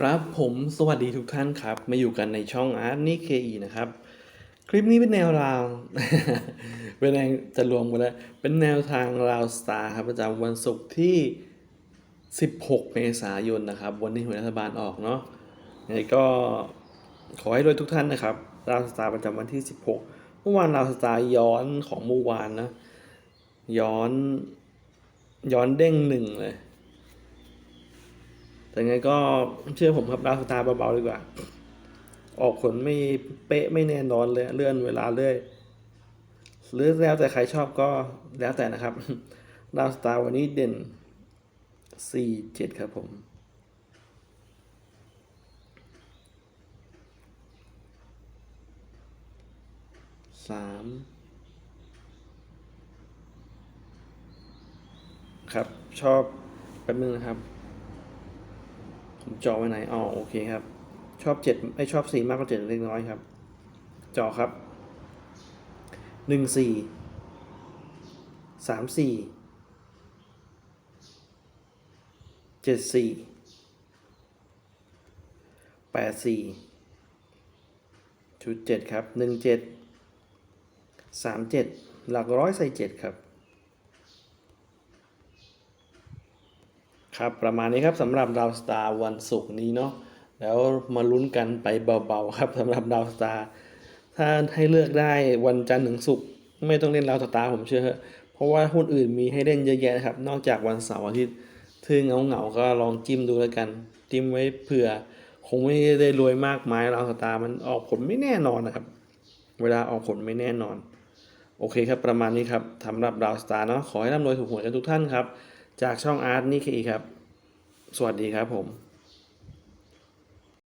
ครับผมสวัสดีทุกท่านครับ มาอยู่กันในช่องอาร์ตนี่เคอีนะครับ คลิปนี้เป็นแนวราวเป็นแนวจะรวมกันแล้ว เป็นแนวทางราวสตาร์ครับประจำวันศุกร์ที่ 16 เมษายนนะครับ วันนี้หวยรัฐบาลออกเนาะยังไงก็ขอให้รวยทุกท่านนะครับ ราวสตาร์ประจำวันที่ 16 เมื่อวานราวสตาร์ย้อนของเมื่อวานนะ ย้อนย้อนเด้งหนึ่งเลย แต่ไงก็เชื่อผมครับดาวสตาร์เบาๆดีกว่า ออกผลไม่เป๊ะไม่แน่นอนเลยเลื่อนเวลาเรื่อยหรือแล้วแต่ใครชอบก็แล้วแต่นะครับดาวสตาร์วันนี้เด่นสี่เจ็ดครับผมสามครับ ชอบแป๊บนึงนะครับ จอไว้ไหนอ๋อโอเคครับ ชอบเจ็ดไม่ชอบสี่มากกว่าเจ็ดเล็กน้อยครับ จอครับหนึ่งสี่สามสี่เจ็ดสี่แปดสี่ชุดเจ็ดครับหนึ่งเจ็ดสามเจ็ดหลักร้อยใส่เจ็ดครับ ครับประมาณนี้ครับสำหรับดาวสตาร์วันศุกร์นี้เนาะแล้วมาลุ้นกันไปเบาๆครับสำหรับดาวสตาร์ถ้าให้เลือกได้วันจันทร์ถึงศุกร์ไม่ต้องเล่นดาวสตาร์ผมเชื่อเพราะว่าหุ้นอื่นมีให้เล่นเยอะแยะครับ นอกจากวันเสาร์อาทิตย์ถึงเงาๆก็ลองจิ้มดูแล้วกัน จิ้มไว้เผื่อ คงไม่ได้รวยมากมายดาวสตาร์มันออกผลไม่แน่นอนนะครับ เวลาออกผลไม่แน่นอน โอเคครับประมาณนี้ครับสำหรับดาวสตาร์เนาะขอให้ร่ำรวยถูกหวยกันทุกท่านครับ จากช่องอาร์ตนี่คือครับ สวัสดีครับผม